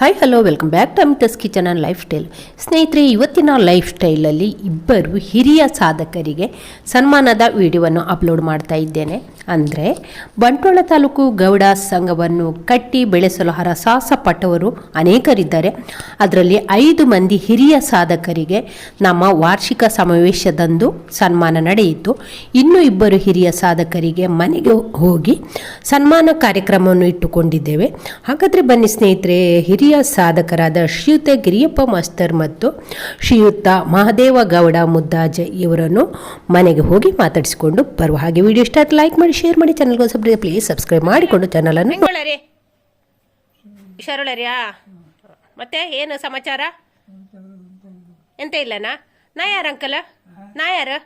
Hi hello welcome back to Amitha's kitchen and lifestyle ಸ್ನೇಹಿತರೆ, ಇವತ್ತಿನ life ಸ್ಟೈಲಲ್ಲಿ ಇಬ್ಬರು ಹಿರಿಯ ಸಾಧಕರಿಗೆ ಸನ್ಮಾನದ ವಿಡಿಯೋವನ್ನು ಅಪ್ಲೋಡ್ ಮಾಡ್ತಾ ಇದ್ದೇನೆ. ಅಂದರೆ, ಬಂಟ್ವಾಳ ತಾಲೂಕು ಗೌಡ ಸಂಘವನ್ನು ಕಟ್ಟಿ ಬೆಳೆಸಲು ಹರಸಾಹಸ ಪಟ್ಟವರು ಅನೇಕರಿದ್ದಾರೆ. ಅದರಲ್ಲಿ ಐದು ಮಂದಿ ಹಿರಿಯ ಸಾಧಕರಿಗೆ ನಮ್ಮ ವಾರ್ಷಿಕ ಸಮಾವೇಶದಂದು ಸನ್ಮಾನ ನಡೆಯಿತು. ಇನ್ನೂ ಇಬ್ಬರು ಹಿರಿಯ ಸಾಧಕರಿಗೆ ಮನೆಗೆ ಹೋಗಿ ಸನ್ಮಾನ ಕಾರ್ಯಕ್ರಮವನ್ನು ಇಟ್ಟುಕೊಂಡಿದ್ದೇವೆ. ಹಾಗಾದರೆ ಬನ್ನಿ ಸ್ನೇಹಿತರೆ, ಹಿರಿಯ ಸಾಧಕರಾದ ಶ್ರೀಯುತ ಗಿರಿಯಪ್ಪ ಮಾಸ್ತರ್ ಮತ್ತು ಶ್ರೀಯುತ ಮಹದೇವ ಗೌಡ ಮುದ್ದಾಜ ಇವರನ್ನು ಮನೆಗೆ ಹೋಗಿ ಮಾತಾಡಿಸಿಕೊಂಡು ಬರುವ ಹಾಗೆ ವಿಡಿಯೋ ಇಷ್ಟ ಲೈಕ್ ಮಾಡಿ ಶೇರ್ ಮಾಡಿ ಚಾನಲ್ಗೆ ಸಬ್ಸ್ಕ್ರೈಬ್ ಪ್ಲೀಸ್ ಸಬ್ಸ್ಕ್ರೈಬ್ ಮಾಡಿಕೊಂಡು ಚಾನಲನ್ನು ಹುಷಾರುಳರಿಯಾ ಮತ್ತೆ ಏನು ಸಮಾಚಾರ? ಎಂತ ಇಲ್ಲನಾ? ನಾ ಯಾರು ಅಂಕಲ್? ನಾ ಯಾರು?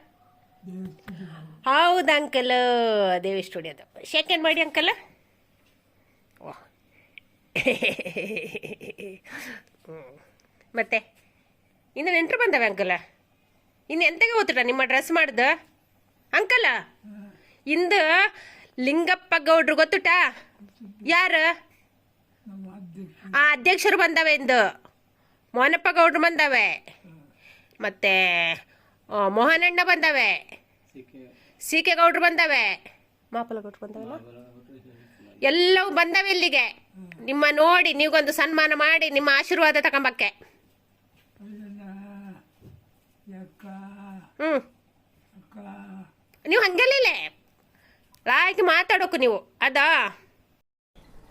ಹೌದು ಅಂಕಲ್, ದೇವಿ ಸ್ಟುಡಿಯೋದು ಏನು ಮಾಡಿ ಅಂಕಲ್? ಮತ್ತೆ? ಇನ್ನು ನೆಂಟರು ಬಂದವೆ ಅಂಕಲ? ಇನ್ನು ಎಂತಗೆ ಗೊತ್ತಿಟ ನಿಮ್ಮ ಡ್ರೆಸ್ ಮಾಡ್ದು? ಅಂಕಲ? ಇಂದು ಲಿಂಗಪ್ಪ ಗೌಡ್ರು ಗೊತ್ತುಟ? ಯಾರು? ಆ ಅಧ್ಯಕ್ಷರು ಬಂದವೆ ಇಂದು. ಮೋಹನಪ್ಪ ಗೌಡ್ರು ಬಂದವೆ. ಮತ್ತೆ ಮೋಹನಣ್ಣ ಬಂದವೆ. C K. ಗೌಡ್ರು ಬಂದವೆ. ಮಾಪಲ ಗೌಡ್ರು ಬಂದವಲ್ಲ? ಎಲ್ಲವೂ ಬಂದವೆ ಇಲ್ಲಿಗೆ. ನಿಮ್ಮ ನೋಡಿ ನೀವೊಂದು ಸನ್ಮಾನ ಮಾಡಿ ನಿಮ್ಮ ಆಶೀರ್ವಾದ ತಗೊಂಬಕ್ಕೆ. ಹ್ಞೂ ನೀವು ಹಂಗಲ್ಲೇ ಆಯ್ತು ಮಾತಾಡೋಕು ನೀವು. ಅದಾ?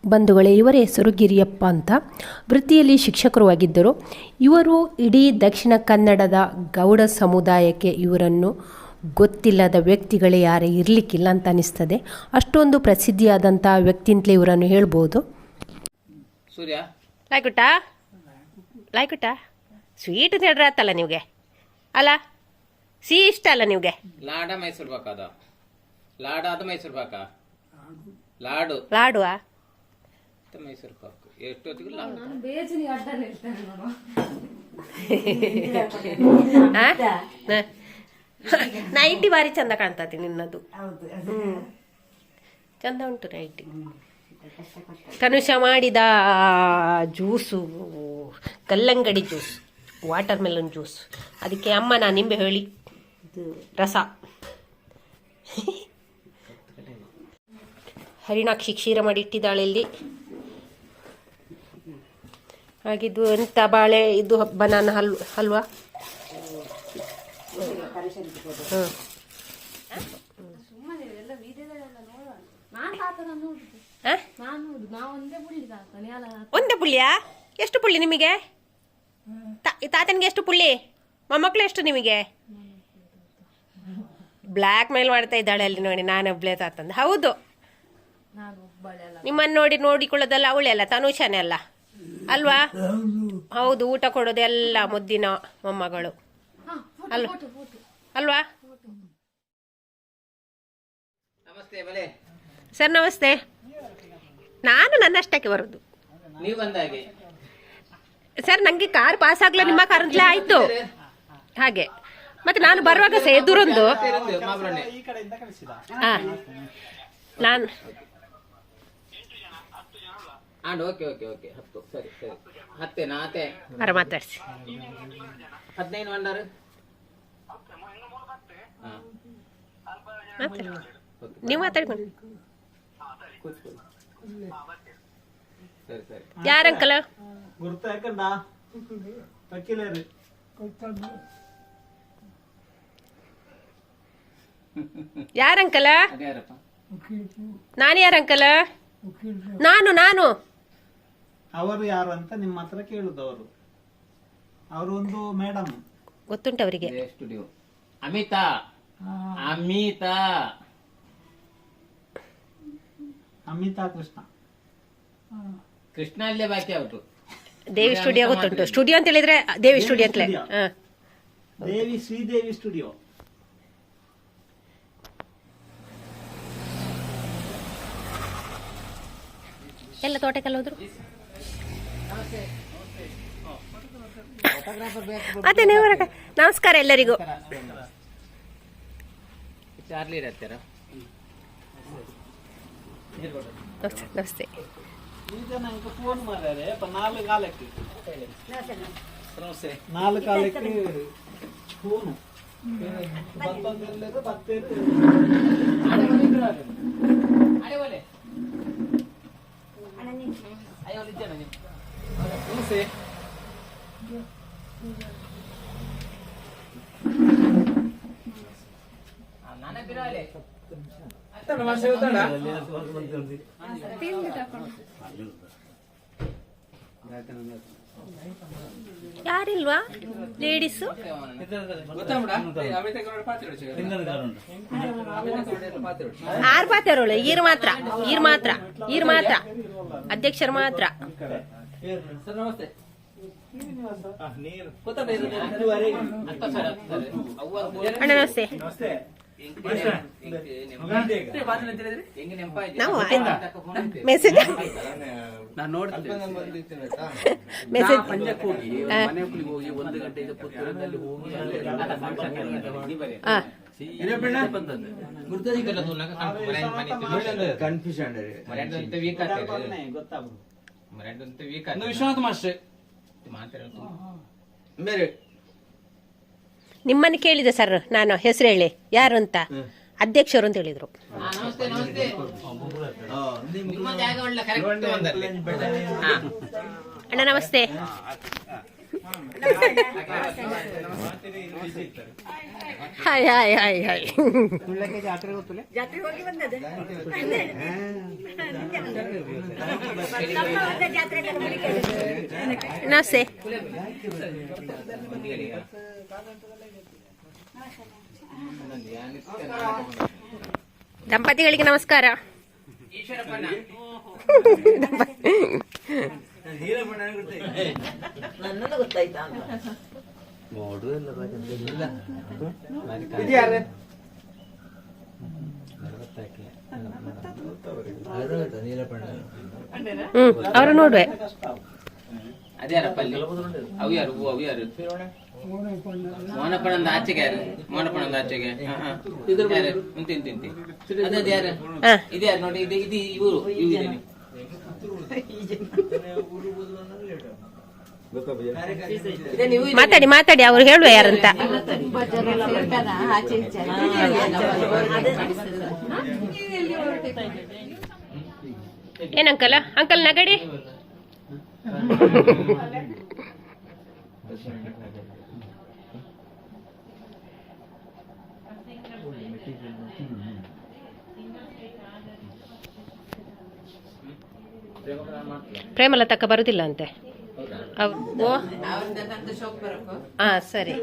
ಬಂಧುಗಳೇ ಇವರ ಹೆಸರು ಗಿರಿಯಪ್ಪ ಅಂತ. ವೃತ್ತಿಯಲ್ಲಿ ಶಿಕ್ಷಕರು ಆಗಿದ್ದರು. ಇವರು ಇಡೀ ದಕ್ಷಿಣ ಕನ್ನಡದ ಗೌಡ ಸಮುದಾಯಕ್ಕೆ ಇವರನ್ನು ಗೊತ್ತಿಲ್ಲದ ವ್ಯಕ್ತಿಗಳೇ ಯಾರೇ ಇರಲಿಕ್ಕಿಲ್ಲ ಅಂತ ಅನಿಸ್ತದೆ. ಅಷ್ಟೊಂದು ಪ್ರಸಿದ್ಧಿಯಾದಂಥ ವ್ಯಕ್ತಿ ಅಂತಲೇ ಇವರನ್ನು ಹೇಳ್ಬೋದು. ಸೂರ್ಯ. ಲಾಯ್ಕುಟ್ಟ? ಲಾಯ್ಕುಟ್ಟ? ಸ್ವೀಟ್ ಆತಲ್ಲ ನಿಮಗೆ? ಅಲ್ಲ ಸಿಹಿ ಇಷ್ಟ ಅಲ್ಲ ನಿಮಗೆ? ಲಾಡ ಮೈಸೂರು ಪಾಕ ಅದ. ಲಾಡ ಅದು ಮೈಸೂರು ಪಾಕ. ಲಾಡು. ಲಾಡುವಾ? ಮತ್ತೆ ಮೈಸೂರು ಪಾಕ. ಎಷ್ಟೊತ್ತಿಗೂ ಲಾಡು? ನೈಟಿ ಭಾರಿ ಚಂದ ಕಾಣ್ತದೆ ನಿನ್ನದು. ಹ್ಮ್. ಚಂದ ಉಂಟು ನೈಟಿ ಕನುಷ ಮಾಡಿದ ಜ್ಯೂಸು ಕಲ್ಲಂಗಡಿ ಜ್ಯೂಸ್ ವಾಟರ್ ಮೆಲನ್ ಜ್ಯೂಸ್. ಅದಕ್ಕೆ ಅಮ್ಮ ನಾನು ನಿಂಬೆ ಹೇಳಿ. ರಸ. ಹರಿಣಾಕ್ಷಿ ಕ್ಷೀರ ಮಾಡಿ ಇಟ್ಟಿದ್ದಾಳೆ ಇಲ್ಲಿ. ಹಾಗಿದ್ದು ಎಂತ ಬಾಳೆ ಇದು ಬನಾನ ಹಲ್ವ? ನಾನು ಆ? ಒಂದೇ ಪುಳ್ಳಿಯಾ? ಎಷ್ಟು ಪುಳ್ಳಿ ನಿಮಗೆ? ತಾ- ತಾತನಿಗೆ ಎಷ್ಟು ಪುಳ್ಳಿ? ಮೊಮ್ಮಕ್ಳು ಎಷ್ಟು ನಿಮಗೆ? ಬ್ಲ್ಯಾಕ್ ಮೇಲ್ ಮಾಡ್ತಾ ಇದ್ದಾಳೆ ಅಲ್ಲಿ ನೋಡಿ ನಾನೊಬ್ಳೆ ತಾತಂದು. ಹೌದು. ನಿಮ್ಮನ್ನು ನೋಡಿ ನೋಡಿಕೊಳ್ಳೋದಲ್ಲ ಅವಳೆ ಅಲ್ಲ ತನುಷಾನೆ ಅಲ್ಲ. ಅಲ್ವಾ? ಹೌದು. ಊಟ ಕೊಡೋದೆಲ್ಲ ಮುದ್ದಿನ ಮೊಮ್ಮಗಳು. ಅಲ್ವಾ? ಅಲ್ವಾ? ಸರ್ ನಮಸ್ತೆ. ನಾನು ನನ್ನಷ್ಟಕ್ಕೆ ಬರೋದು. ಸರ್ ನಂಗೆ ಕಾರ್ ಪಾಸ್ ಆಗ್ಲಿಲ್ಲ ನಿಮ್ಮ ಕಾರಂತಲೇ ಆಯ್ತು? ಹಾಗೆ. ಮತ್ತೆ ನಾನು ಬರುವಾಗ ಸಹ ಎದುರೊಂದು ಹಾಂ. ನಾನು ಓಕೆ ಓಕೆ ಓಕೆ. ಹತ್ತು ಸರಿ ಸರಿ. ಹತ್ತೆ ನಾತೆ ಬರ ಮಾತಾಡ್ಸಿ. ಹದಿನೈದು ನೀವು ಮಾತಾಡ್ಕೊಂಡು ಯಾರ ಸರಿ ಸರಿ ಯಾರಂಕಲ ಗುರ್ತ ಯಾಕಂಡ ವಕೀಲರು ಯಾರಂಕಲ ಅದ್ಯಾರಪ್ಪ ನಾನು ಯಾರಂಕಲ ನಾನು ನಾನು ಅವರು ಯಾರು ಅಂತ ನಿಮ್ಮ ಹತ್ರ ಕೇಳುದು ಅವರು ಅವರು ಒಂದು ಮೇಡಮ್ ಗೊತ್ತುಂಟು ಅವರಿಗೆ. ಸ್ಟುಡಿಯೋ ಅಮಿತಾ ಅಮಿತಾ. ಅಮಿತಾ ಕೃಷ್ಣ. ಕೃಷ್ಣ ಅಲ್ಲೇ ಬಾಕಿ ಅವ್ರು ದೇವಿ ಸ್ಟುಡಿಯೋ ಗೊತ್ತುಂಟು. ಸ್ಟುಡಿಯೋ ಅಂತ ಹೇಳಿದ್ರೆ ದೇವಿ ಸ್ಟುಡಿಯೋ ಅಂತಲೇ. ಹಾ. ದೇವಿ ಶ್ರೀದೇವಿ ಸ್ಟುಡಿಯೋ. ಎಲ್ಲ ತೋಟಕ್ಕೆಲ್ಲ ಹೋದ್ರು? ಅದೇ ನೀವು ನಮಸ್ಕಾರ ಎಲ್ಲರಿಗೂ. ಚಾರ್ಲಿ ಹತ್ತಿರ ನಮಸ್ತೆ ನಮಸ್ತೆ ಈಗ ನಂಗೆ ಫೋನ್ ಮಾಡ್ಯಾರೆ ಅಪ್ಪ ನಾಲ್ಕು ಕಾಲಕ್ಕೆ ನಾಲ್ಕು ಕಾಲಕ್ಕೆ ಫೋನು ಬಂದೊಂದೆಲ್ಲರೂ ಬರ್ತೇನೆ ಯಾರಿಲ್ವಾ? ಲೇಡೀಸು? ಆರ್ ಪಾತ್ರ ಈರ್ ಮಾತ್ರ ಈರ್ ಮಾತ್ರ ಈರ್ ಮಾತ್ರ ಅಧ್ಯಕ್ಷರು ಮಾತ್ರ. ಅಣ್ಣ ನಮಸ್ತೆ. ನಾವು ಮೆಸೇಜ್ ನಾನು ಮೆಸೇಜ್ ಪಂಜಕ್ಕೆ ಹೋಗಿ ಒಂದು ಗಂಟೆಗೆ ಪುತ್ತೂರಿನಲ್ಲಿ ಹೋಗಿ ಕನ್ಫ್ಯೂಷನ್ ವಿಶ್ವನಾಥ ಮಾಸ್ಟರ್. ಬೇರೆ. ನಿಮ್ಮನ್ನು ಕೇಳಿದೆ ಸರ್. ನಾನು ಹೆಸರು ಹೇಳಿ. ಯಾರು ಅಂತ? ಅಧ್ಯಕ್ಷರು ಅಂತ ಹೇಳಿದ್ರು. ಅಣ್ಣ ನಮಸ್ತೆ. ನಮಸ್ತೆ ನಿಮ್ಮ ಜಾಗ ಒಳ್ಳೆ ಕರೆಕ್ಟ್ ಒಂದಲ್ಲಿ ಹಾ ಅಣ್ಣ ನಮಸ್ತೆ ಹಾಯ್ ಹಾಯ್ ನಮಸ್ಕಾರ ಈಶ್ವರಪ್ಪನ ಹ್ಮ್ ಅವರು ನೋಡುವೆ. ಅದ್ಯಾರಪ್ಪ ಅಲ್ಲಿ? ಅವು ಯಾರು? ಹೂ ಅವು ಯಾರು? ಮೋನಪ್ಪನಂದ ಆಚೆಗೆ ಯಾರು? ಮೋನಪ್ಪನಂದ ಆಚೆಗೆ. ಯಾರು? ಇಂತಿ ಇಂತಿ ಇಂತಿ ಅದ್ ಯಾರು? ಹಾ. ಇದು ಯಾರು ನೋಡಿ? ಇದು ಇದು ಇವರು ಇದು- ಮಾತಾಡಿ ಮಾತಾಡಿ ಅವ್ರು ಹೇಳುವ ಯಾರಂತ. ಏನ್ ಅಂಕಲ್? ಅಂಕಲ್ ನಗಡಿ? ಪ್ರೇಮಲತಕ್ಕ ಬರುದಿಲ್ಲ ಅಂತೆ ಹಾಂ ಸರಿ.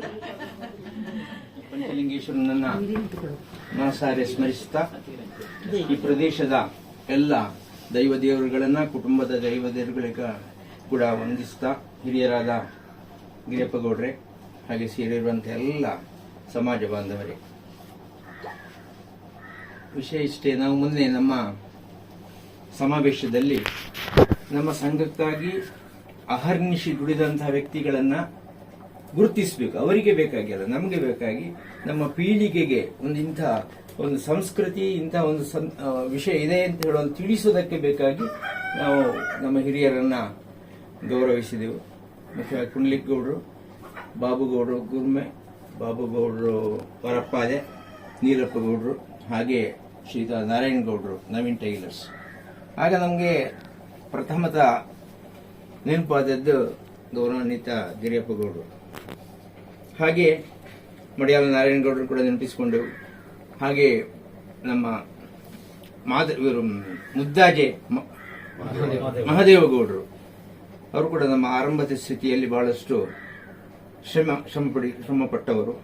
ಮನಸಾರೆ ಸ್ಮರಿಸ್ತಾ ಈ ಪ್ರದೇಶದ ಎಲ್ಲ ದೈವ ದೇವರುಗಳನ್ನ, ಕುಟುಂಬದ ದೈವ ದೇವರುಗಳಿಗ ಕೂಡ ವಂದಿಸ್ತಾ ಹಿರಿಯರಾದ ಗಿರಿಯಪ್ಪಗೌಡ್ರೆ ಹಾಗೆ ಸೇರಿರುವಂತ ಎಲ್ಲ ಸಮಾಜ ಬಾಂಧವರೇ. ವಿಷಯ ಇಷ್ಟೇ, ನಾವು ಮುಂದೆ ನಮ್ಮ ಸಮಾವೇಶದಲ್ಲಿ ನಮ್ಮ ಸಂಘಕ್ಕಾಗಿ ಅಹರ್ನಿಶಿ ದುಡಿದಂತಹ ವ್ಯಕ್ತಿಗಳನ್ನ ಗುರುತಿಸಬೇಕು. ಅವರಿಗೆ ಬೇಕಾಗಿ ಅಲ್ಲ, ನಮಗೆ ಬೇಕಾಗಿ ನಮ್ಮ ಪೀಳಿಗೆಗೆ ಒಂದು ಇಂಥ ಒಂದು ಸಂಸ್ಕೃತಿ, ಇಂಥ ಒಂದು ವಿಷಯ ಇದೆ ಅಂತ ಹೇಳೋದು ತಿಳಿಸೋದಕ್ಕೆ ಬೇಕಾಗಿ ನಾವು ನಮ್ಮ ಹಿರಿಯರನ್ನ ಗೌರವಿಸಿದೆವು. ಮುಖ್ಯವಾಗಿ ಪುಂಡ್ಲಿಕ್ ಗೌಡ್ರು ಬಾಬುಗೌಡರು ಗುರ್ಮೆ ಬಾಬುಗೌಡರು ನೀಲಪ್ಪ ಗೌಡ್ರು ಹಾಗೆ ಶ್ರೀತಾ ನಾರಾಯಣ ಗೌಡ್ರು ನವೀನ್ ಟೈಲರ್ಸ್. ಆಗ ನಮಗೆ ಪ್ರಥಮತ ನೆನಪಾದದ್ದು ಗೌರವಾನ್ವಿತ ಗಿರಿಯಪ್ಪ ಗೌಡರು ಹಾಗೆ ಮಡಿಯಾಲ ನಾರಾಯಣಗೌಡರು ಕೂಡ ನೆನಪಿಸಿಕೊಂಡು ಹಾಗೆ ನಮ್ಮ ಮಾದ ಇವರು ಮುದ್ದಾಜೆ ಮಹದೇವಗೌಡರು. ಅವರು ಕೂಡ ನಮ್ಮ ಆರಂಭದ ಸ್ಥಿತಿಯಲ್ಲಿ ಬಹಳಷ್ಟು ಶ್ರಮ ಶ್ರಮ ಪಡಿ ಅವರನ್ನೆಲ್ಲ ಪಟ್ಟವರು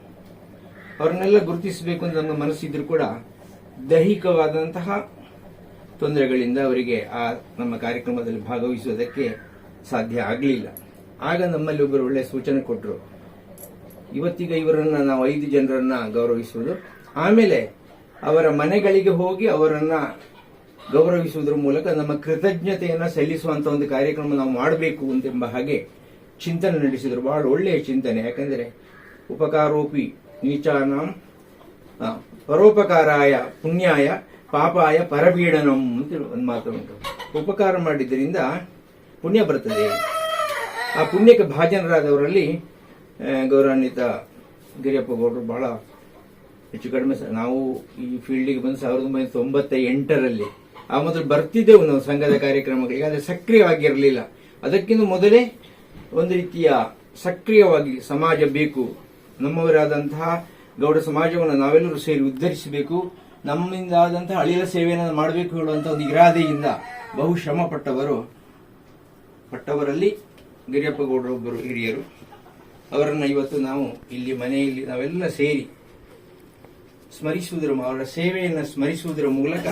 ಅವ್ರನ್ನೆಲ್ಲ ಗುರುತಿಸಬೇಕು ಅಂತ ನಮ್ಮ ಮನಸ್ಸಿದ್ರು ಕೂಡ ದೈಹಿಕವಾದಂತಹ ತೊಂದರೆಗಳಿಂದ ಅವರಿಗೆ ಆ ನಮ್ಮ ಕಾರ್ಯಕ್ರಮದಲ್ಲಿ ಭಾಗವಹಿಸುವುದಕ್ಕೆ ಸಾಧ್ಯ ಆಗಲಿಲ್ಲ. ಆಗ ನಮ್ಮಲ್ಲಿ ಒಬ್ಬರು ಒಳ್ಳೆ ಸೂಚನೆ ಕೊಟ್ಟರು ಇವತ್ತಿಗ ಇವರನ್ನ ನಾವು ಐದು ಜನರನ್ನ ಗೌರವಿಸುವುದು. ಆಮೇಲೆ ಅವರ ಮನೆಗಳಿಗೆ ಹೋಗಿ ಅವರನ್ನ ಗೌರವಿಸುವುದರ ಮೂಲಕ ನಮ್ಮ ಕೃತಜ್ಞತೆಯನ್ನು ಸಲ್ಲಿಸುವಂತ ಒಂದು ಕಾರ್ಯಕ್ರಮ ನಾವು ಮಾಡಬೇಕು ಅಂತೆಂಬ ಹಾಗೆ ಚಿಂತನೆ ನಡೆಸಿದರು. ಬಹಳ ಒಳ್ಳೆಯ ಚಿಂತನೆ. ಯಾಕಂದ್ರೆ ಉಪಕಾರೋಪಿ ನೀಚಾನಾಂ ಪರೋಪಕಾರಾಯ ಪುಣ್ಯಾಯ ಪಾಪಾಯ ಪರಪೀಡನಂ ಅಂತ ಒಂದು ಮಾತು ಉಂಟು. ಉಪಕಾರ ಮಾಡಿದ್ದರಿಂದ ಪುಣ್ಯ ಬರ್ತದೆ. ಆ ಪುಣ್ಯಕ್ಕೆ ಭಾಜನರಾದವರಲ್ಲಿ ಗೌರವಾನ್ವಿತ ಗಿರಿಯಪ್ಪ ಗೌಡರು ಬಹಳ ಹೆಚ್ಚು ಕಡಿಮೆ ನಾವು ಈ ಫೀಲ್ಡಿಗೆ ಬಂದು ಸಾವಿರದ ಒಂಬೈನೂರ ತೊಂಬತ್ತ ಎಂಟರಲ್ಲಿ ಆ ಮೊದಲು ಬರ್ತಿದ್ದೆವು ನಾವು ಸಂಘದ ಕಾರ್ಯಕ್ರಮಗಳಿಗೆ, ಆದರೆ ಸಕ್ರಿಯವಾಗಿರಲಿಲ್ಲ. ಅದಕ್ಕಿಂತ ಮೊದಲೇ ಒಂದು ರೀತಿಯ ಸಕ್ರಿಯವಾಗಿ ಸಮಾಜ ಬೇಕು. ನಮ್ಮವರಾದಂತಹ ಗೌಡ ಸಮಾಜವನ್ನು ನಾವೆಲ್ಲರೂ ಸೇರಿ ಉದ್ಧರಿಸಬೇಕು. ನಮ್ಮಿಂದ ಆದಂತಹ ಅಳಿಲ ಸೇವೆಯನ್ನು ಮಾಡಬೇಕು ಹೇಳುವಂತಹ ಒಂದು ಇರಾದೆಯಿಂದ ಬಹು ಶ್ರಮ ಪಟ್ಟವರು ಪಟ್ಟವರಲ್ಲಿ ಗಿರಿಯಪ್ಪ ಗೌಡರೊಬ್ಬರು ಹಿರಿಯರು. ಅವರನ್ನ ಇವತ್ತು ನಾವು ಇಲ್ಲಿ ಮನೆಯಲ್ಲಿ ನಾವೆಲ್ಲ ಸೇರಿ ಸ್ಮರಿಸುವುದರ ಅವರ ಸೇವೆಯನ್ನು ಸ್ಮರಿಸುವುದರ ಮೂಲಕ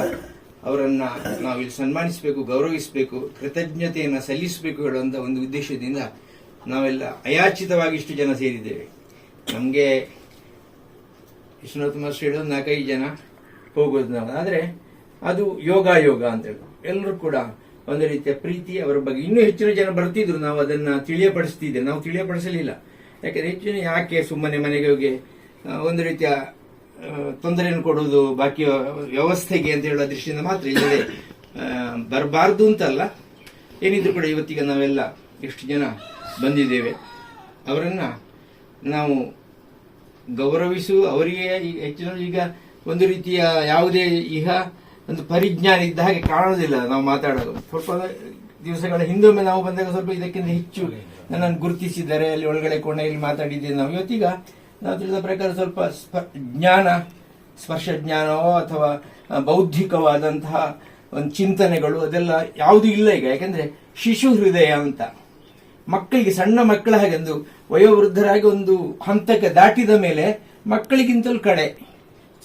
ಅವರನ್ನ ನಾವಿಲ್ಲಿ ಸನ್ಮಾನಿಸಬೇಕು, ಗೌರವಿಸಬೇಕು, ಕೃತಜ್ಞತೆಯನ್ನು ಸಲ್ಲಿಸಬೇಕು ಹೇಳುವಂತ ಒಂದು ಉದ್ದೇಶದಿಂದ ನಾವೆಲ್ಲ ಅಯಾಚಿತವಾಗಿ ಇಷ್ಟು ಜನ ಸೇರಿದ್ದೇವೆ. ನಮಗೆ ವಿಷ್ಣುವರ್ತ ಮಾಸ್ಟರ್ ಹೇಳೋದು ನಾಲ್ಕೈದು ಜನ. ಹೋಗೋದು ನಾವು ಆದ್ರೆ ಅದು ಯೋಗ ಯೋಗ ಅಂತ ಹೇಳಿ ಎಲ್ಲರೂ ಕೂಡ ಒಂದು ರೀತಿಯ ಪ್ರೀತಿ ಅವರ ಬಗ್ಗೆ ಇನ್ನೂ ಹೆಚ್ಚಿನ ಜನ ಬರ್ತಿದ್ರು. ನಾವು ಅದನ್ನ ತಿಳಿಯಪಡಿಸ್ತಿದ್ದೆ ನಾವು ತಿಳಿಯಪಡಿಸಲಿಲ್ಲ. ಯಾಕಂದ್ರೆ ಹೆಚ್ಚಿನ ಯಾಕೆ ಸುಮ್ಮನೆ ಮನೆಗೆ ಹೋಗಿ ಒಂದು ರೀತಿಯ ತೊಂದರೆಯನ್ನು ಕೊಡುವುದು ಬಾಕಿ ವ್ಯವಸ್ಥೆಗೆ ಅಂತ ಹೇಳುವ ದೃಷ್ಟಿಯಿಂದ ಮಾತ್ರ ಇಲ್ಲದೆ ಬರಬಾರ್ದು ಅಂತಲ್ಲ. ಏನಿದ್ರು ಕೂಡ ಇವತ್ತಿಗೆ ನಾವೆಲ್ಲ ಎಷ್ಟು ಜನ ಬಂದಿದ್ದೇವೆ. ಅವರನ್ನು ನಾವು ಗೌರವಿಸು, ಅವರಿಗೆ ಹೆಚ್ಚಿನ ಈಗ ಒಂದು ರೀತಿಯ ಯಾವುದೇ ಇಹ, ಒಂದು ಪರಿಜ್ಞಾನ ಇದ್ದ ಹಾಗೆ ಕಾಣೋದಿಲ್ಲ ನಾವು ಮಾತಾಡೋದು. ಸ್ವಲ್ಪ ದಿವಸಗಳ ಹಿಂದೊಮ್ಮೆ ನಾವು ಬಂದಾಗ ಸ್ವಲ್ಪ ಇದಕ್ಕಿಂತ ಹೆಚ್ಚು ನನ್ನನ್ನು ಗುರುತಿಸಿದ್ದಾರೆ. ಅಲ್ಲಿ ಒಳಗಡೆ ಕೋಣೆಯಲ್ಲಿ ಮಾತಾಡಿದ್ದೇವೆ ನಾವು. ಇವತ್ತೀಗ ನಾವು ತಿಳಿದ ಪ್ರಕಾರ ಸ್ವಲ್ಪ ಜ್ಞಾನ, ಸ್ಪರ್ಶ ಜ್ಞಾನವೋ ಅಥವಾ ಬೌದ್ಧಿಕವಾದಂತಹ ಒಂದು ಚಿಂತನೆಗಳು ಅದೆಲ್ಲ ಯಾವುದೂ ಇಲ್ಲ ಈಗ. ಯಾಕಂದ್ರೆ ಶಿಶು ಹೃದಯ ಅಂತ. ಮಕ್ಕಳಿಗೆ, ಸಣ್ಣ ಮಕ್ಕಳ ಹಾಗೆ ಒಂದು ವಯೋವೃದ್ಧರಾಗಿ ಒಂದು ಹಂತಕ್ಕೆ ದಾಟಿದ ಮೇಲೆ ಮಕ್ಕಳಿಗಿಂತಲೂ ಕಡೆ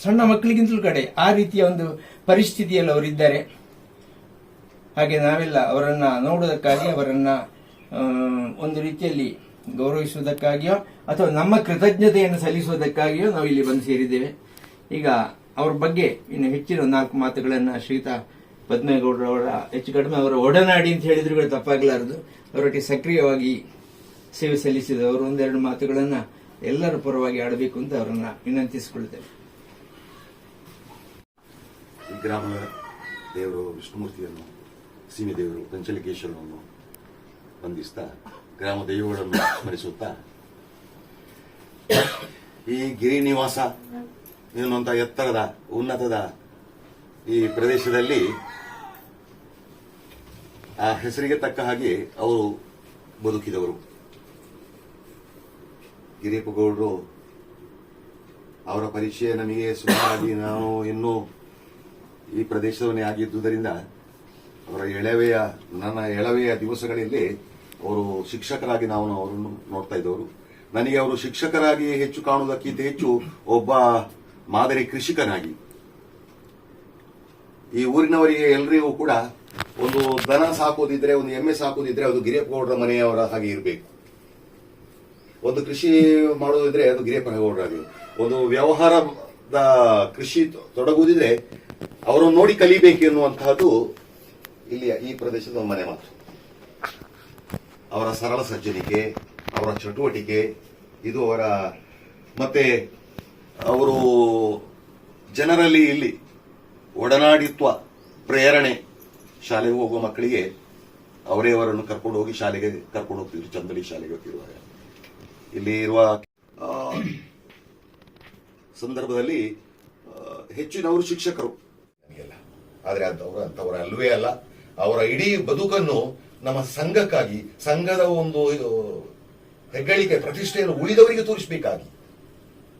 ಸಣ್ಣ ಮಕ್ಕಳಿಗಿಂತಲೂ ಕಡೆ ಆ ರೀತಿಯ ಒಂದು ಪರಿಸ್ಥಿತಿಯಲ್ಲಿ ಅವರಿದ್ದಾರೆ ಹಾಗೆ ನಾವೆಲ್ಲ ಅವರನ್ನ ನೋಡುವುದಕ್ಕಾಗಿ, ಅವರನ್ನ ಒಂದು ರೀತಿಯಲ್ಲಿ ಗೌರವಿಸುವುದಕ್ಕಾಗಿಯೋ, ಅಥವಾ ನಮ್ಮ ಕೃತಜ್ಞತೆಯನ್ನು ಸಲ್ಲಿಸುವುದಕ್ಕಾಗಿಯೋ ನಾವು ಇಲ್ಲಿ ಬಂದು ಸೇರಿದ್ದೇವೆ. ಈಗ ಅವ್ರ ಬಗ್ಗೆ ಇನ್ನು ಹೆಚ್ಚಿನ ನಾಲ್ಕು ಮಾತುಗಳನ್ನು ಶ್ರೀತಾ ಪದ್ಮೇಗೌಡರವರ, ಹೆಚ್ಚು ಕಡಿಮೆ ಅವರ ಒಡನಾಡಿ ಅಂತ ಹೇಳಿದ್ರು ಕೂಡ ತಪ್ಪಾಗಲಾರದು. ಅವರೊಟ್ಟಿಗೆ ಸಕ್ರಿಯವಾಗಿ ಸೇವೆ ಸಲ್ಲಿಸಿದವರು ಒಂದೆರಡು ಮಾತುಗಳನ್ನು ಎಲ್ಲರ ಪರವಾಗಿ ಆಡಬೇಕು ಅಂತ ಅವರನ್ನು ವಿನಂತಿಸಿಕೊಳ್ತೇವೆ ಈ ಗ್ರಾಮದ ದೇವರು ವಿಷ್ಣುಮೂರ್ತಿಯನ್ನು, ಸೀಮೆ ದೇವರು ಪಂಚಲಿಕೇಶ್ವರನನ್ನು ಬಂಧಿಸ್ತಾ ಗ್ರಾಮ ದೇವಗಳನ್ನು ಸ್ಮರಿಸುತ್ತಾ, ಈ ಗಿರಿ ನಿವಾಸ ಎತ್ತರದ, ಉನ್ನತದ ಈ ಪ್ರದೇಶದಲ್ಲಿ ಆ ಹೆಸರಿಗೆ ತಕ್ಕ ಹಾಗೆ ಅವರು ಬದುಕಿದವರು. ಗಿರಿಪಗೌಡರು ಅವರ ಪರಿಚಯ ನಮಗೆ ಸುಮಾರಾಗಿ ನಾವು ಇನ್ನೂ ಈ ಪ್ರದೇಶದವನೇ ಆಗಿದ್ದುದರಿಂದ ಅವರ ಎಳವೆಯ, ನನ್ನ ಎಳವೆಯ ದಿವಸಗಳಲ್ಲಿ ಅವರು ಶಿಕ್ಷಕರಾಗಿ ನಾವು ಅವರನ್ನು ನೋಡ್ತಾ ಇದ್ದವರು. ನನಗೆ ಅವರು ಶಿಕ್ಷಕರಾಗಿ ಹೆಚ್ಚು ಕಾಣುವುದಕ್ಕಿಂತ ಹೆಚ್ಚು ಒಬ್ಬ ಮಾದರಿ ಕೃಷಿಕನಾಗಿ. ಈ ಊರಿನವರಿಗೆ ಎಲ್ಲರಿಗೂ ಕೂಡ ಒಂದು ದನ ಸಾಕೋದಿದ್ರೆ, ಒಂದು ಎಮ್ಮೆ ಸಾಕೋದಿದ್ರೆ ಅದು ಗಿರಿಯಪ್ಪಗೌಡರ ಮನೆಯವರ ಹಾಗೆ ಇರಬೇಕು. ಒಂದು ಕೃಷಿ ಮಾಡೋದಿದ್ರೆ ಅದು ಗಿರೇಪಗೌಡರಾಗಿ ಒಂದು ವ್ಯವಹಾರದ ಕೃಷಿ ತೊಡಗುವುದಿದ್ರೆ ಅವರನ್ನು ನೋಡಿ ಕಲಿಬೇಕು ಎನ್ನುವಂತಹದ್ದು ಇಲ್ಲಿಯ ಈ ಪ್ರದೇಶದ ಮನೆ ಮಾತು ಅವರ ಸರಳ ಸಜ್ಜನಿಕೆ, ಅವರ ಚಟುವಟಿಕೆ, ಇದು ಅವರ ಮತ್ತೆ ಅವರು ಜನರಲ್ಲಿ ಇಲ್ಲಿ ಒಡನಾಡಿತ್ವ, ಪ್ರೇರಣೆ ಶಾಲೆಗೆ ಹೋಗುವ ಮಕ್ಕಳಿಗೆ ಅವರೇ ಅವರನ್ನು ಕರ್ಕೊಂಡು ಹೋಗಿ ಶಾಲೆಗೆ ಕರ್ಕೊಂಡು ಹೋಗ್ತಿದ್ರು, ಚಂದಡಿ ಶಾಲೆಗೆ ಹೋಗ್ತಿರುವಾಗ. ಇಲ್ಲಿ ಇರುವ ಸಂದರ್ಭದಲ್ಲಿ ಹೆಚ್ಚಿನವರು ಶಿಕ್ಷಕರು. ಆದ್ರೆ ಅಂತವ್ರು ಅಂತವರ ಅಲ್ವೇ ಅಲ್ಲ. ಅವರ ಇಡೀ ಬದುಕನ್ನು ನಮ್ಮ ಸಂಘಕ್ಕಾಗಿ, ಸಂಘದ ಒಂದು ಹೆಗ್ಗಳಿಕೆ, ಪ್ರತಿಷ್ಠೆಯನ್ನು ಉಳಿದವರಿಗೆ ತೋರಿಸಬೇಕಾಗಿ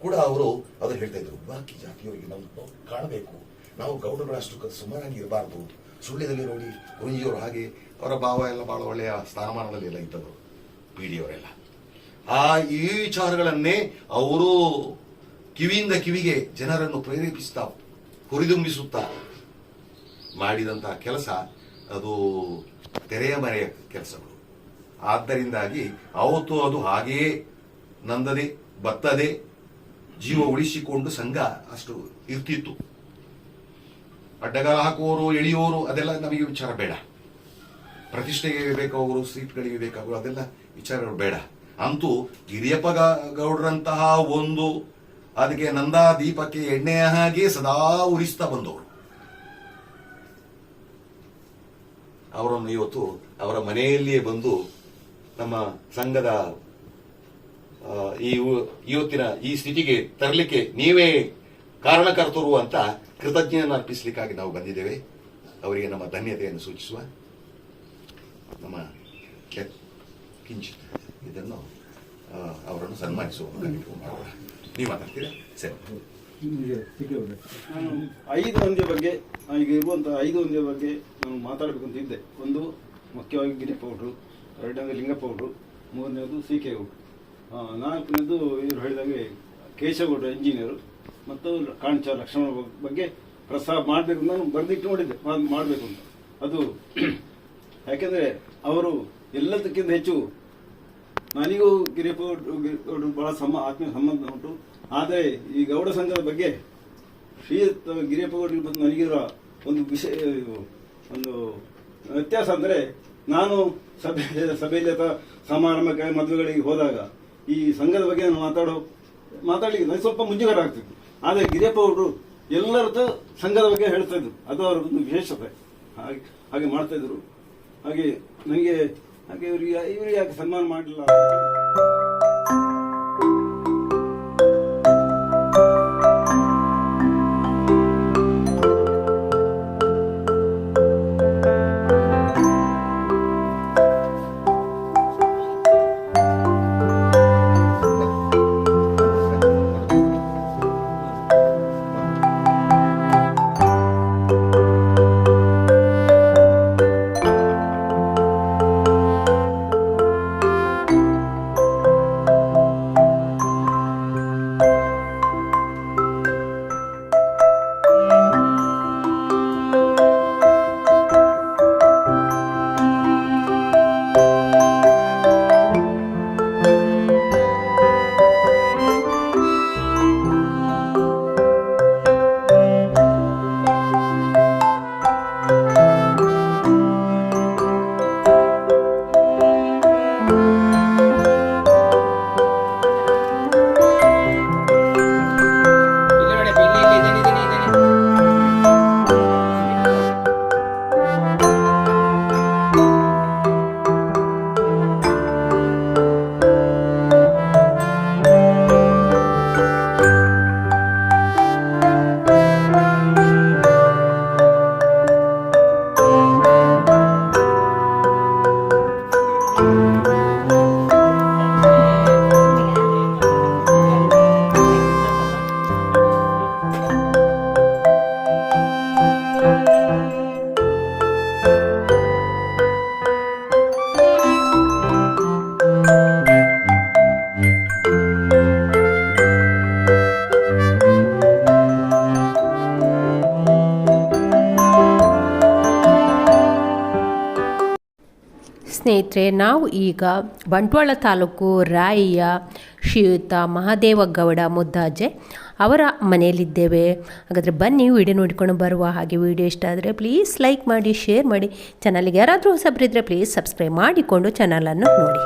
ಕೂಡ ಅವರು ಅದು ಹೇಳ್ತಾ ಇದ್ರು. ಬಾಕಿ ಜಾತಿಯವರಿಗೆ ನಾವು ಕಾಣಬೇಕು. ನಾವು ಗೌಡರಷ್ಟು ಕ- ಸುಮಾರಾಗಿ ಇರಬಾರ್ದು. ಸುಳ್ಳ್ಯದಲ್ಲಿ ನೋಡಿ ಗುರುಜಿಯವರು ಹಾಗೆ ಅವರ ಭಾವ ಎಲ್ಲ ಬಹಳ ಒಳ್ಳೆಯ ಸ್ಥಾನಮಾನದಲ್ಲಿ ಎಲ್ಲ ಇದ್ದವರು ಪಿಡಿಯವರೆಲ್ಲ ಆ ಈ ವಿಚಾರಗಳನ್ನೇ ಅವರು ಕಿವಿಯಿಂದ ಕಿವಿಗೆ ಜನರನ್ನು ಪ್ರೇರೇಪಿಸ್ತಾ ಹುರಿದುಂಬಿಸುತ್ತಾ ಮಾಡಿದಂತಹ ಕೆಲಸ ಅದು ತೆರೆಯ ಮರೆಯ ಕೆಲಸಗಳು. ಆದ್ದರಿಂದಾಗಿ ಅವತ್ತು ಅದು ಹಾಗೆಯೇ ನಂದದೆ, ಬತ್ತದೆ, ಜೀವ ಉಳಿಸಿಕೊಂಡು ಸಂಘ ಅಷ್ಟು ಇರ್ತಿತ್ತು. ಅಡ್ಡಗಾಲ ಹಾಕುವವರು, ಎಳೆಯುವವರು, ಅದೆಲ್ಲ ನಮಗೆ ವಿಚಾರ ಬೇಡ. ಪ್ರತಿಷ್ಠೆಗೆ ಬೇಕಾಗುವರು ಸೀಟ್ಗಳಿಗೆ ಬೇಕಾಗುವರು ಅದೆಲ್ಲ ವಿಚಾರಗಳು ಬೇಡ. ಅಂತೂ ಗಿರಿಯಪ್ಪ ಗೌಡರಂತಹ ಒಂದು, ಅದಕ್ಕೆ ನಂದಾ ದೀಪಕ್ಕೆ ಎಣ್ಣೆಯ ಹಾಗೆ ಸದಾ ಉರಿಸ್ತಾ ಬಂದವರು. ಅವರನ್ನು ಇವತ್ತು ಅವರ ಮನೆಯಲ್ಲಿಯೇ ಬಂದು ನಮ್ಮ ಸಂಘದ ಈ ಇವತ್ತಿನ ಈ ಸ್ಥಿತಿಗೆ ತರಲಿಕ್ಕೆ ನೀವೇ ಕಾರಣಕರ್ತರು ಅಂತ ಕೃತಜ್ಞನ ಅರ್ಪಿಸಲಿಕ್ಕಾಗಿ ನಾವು ಬಂದಿದ್ದೇವೆ. ಅವರಿಗೆ ನಮ್ಮ ಧನ್ಯತೆಯನ್ನು ಸೂಚಿಸುವ ನಮ್ಮ ಕಿಂಚಿತ್ ಇದನ್ನು ಅವರನ್ನು ಸನ್ಮಾನಿಸುವ ನೀವು ಮಾತಾಡ್ತೀರಾ? ಸರಿ. ನಾನು ಐದು ಮಂದಿಯ ಬಗ್ಗೆ ಈಗ ಇರುವಂತಹ ಐದು ಮಂದಿಯ ಬಗ್ಗೆ ನಾನು ಮಾತಾಡಬೇಕು ಅಂತ ಇದ್ದೆ. ಒಂದು, ಮುಖ್ಯವಾಗಿ ಗಿರಿಯಪ್ಪ ಪೌಡ್ರು, ಎರಡನೇದು ಲಿಂಗ ಪೌಡ್ರು, ಮೂರನೇದು ಸಿ ಕೆ ಗೌಡ್ರು ನಾಲ್ಕನೇದು ಇವರು ಹೇಳಿದಾಗೆ ಕೇಶವಗೌಡ್ರು ಇಂಜಿನಿಯರು ಮತ್ತು ಕಾಂಚ ಲಕ್ಷ್ಮಣ ಬಗ್ಗೆ ಪ್ರಸ್ತಾವ ಮಾಡಬೇಕು ನಾನು ಬರೆದಿಟ್ಟು ನೋಡಿದ್ದೆ. ಮಾಡ್- ಮಾಡಬೇಕು ಅಂತ. ಅದು ಯಾಕೆಂದ್ರೆ ಅವರು ಎಲ್ಲದಕ್ಕಿಂತ ಹೆಚ್ಚು, ನನಗೂ ಗಿರಿಯಪ್ಪ ಗೌಡ್ರು- ಗೌಡ್ರು ಬಹಳ ಸಮ, ಆತ್ಮೀಯ ಸಂಬಂಧ ಉಂಟು. ಆದರೆ ಈ ಗೌಡ ಸಂಘದ ಬಗ್ಗೆ ಶ್ರೀ ಗಿರಿಯಪ್ಪ ಗೌಡ್ರಿಗೆ ಮತ್ತು ನನಗಿರೋ ಒಂದು ವಿಷಯ ಒಂದು ವ್ಯತ್ಯಾಸ ಅಂದರೆ ನಾನು ಸಭೆ, ಸಭೆಯಲ್ಲಿ ಅಥವಾ ಸಮಾರಂಭಕ್ಕೆ ಮದುವೆಗಳಿಗೆ ಹೋದಾಗ ಈ ಸಂಘದ ಬಗ್ಗೆ ನಾನು ಮಾತಾಡೋ, ಮಾತಾಡಲಿಕ್ಕೆ ನನಗೆ ಸ್ವಲ್ಪ ಮುಜುಗರ ಆಗ್ತಿತ್ತು. ಆದರೆ ಗಿರಿಯಪ್ಪ ಅವರು ಎಲ್ಲರದ್ದು ಸಂಘದ ಬಗ್ಗೆ ಹೇಳ್ತಾ ಇದ್ರು. ಅದು ಅವರ ಒಂದು ವಿಶೇಷತೆ. ಹಾಗೆ ಹಾಗೆ ಮಾಡ್ತಾ ಇದ್ರು. ಹಾಗೆ ನನಗೆ, ಹಾಗೆ ಇವರಿಗೆ ಇವರಿಗೆ ಯಾಕೆ ಸನ್ಮಾನ ಮಾಡಲಿಲ್ಲ ಸ್ನೇಹಿತರೆ, ನಾವು ಈಗ ಬಂಟ್ವಾಳ ತಾಲೂಕು ರಾಯಿಯ ಶ್ರೀಯುತ ಮಹಾದೇವ ಗೌಡ ಮುದ್ದಾಜೆ ಅವರ ಮನೆಯಲ್ಲಿದ್ದೇವೆ. ಹಾಗಾದರೆ ಬನ್ನಿ, ವಿಡಿಯೋ ನೋಡಿಕೊಂಡು ಬರುವ ಹಾಗೆ ವಿಡಿಯೋ ಇಷ್ಟ ಆದರೆ ಪ್ಲೀಸ್ ಲೈಕ್ ಮಾಡಿ ಶೇರ್ ಮಾಡಿ. ಚಾನಲ್ಗೆ ಯಾರಾದರೂ ಹೊಸಬರಿದ್ದರೆ ಪ್ಲೀಸ್ ಸಬ್ಸ್ಕ್ರೈಬ್ ಮಾಡಿಕೊಂಡು ಚಾನಲನ್ನು ನೋಡಿ.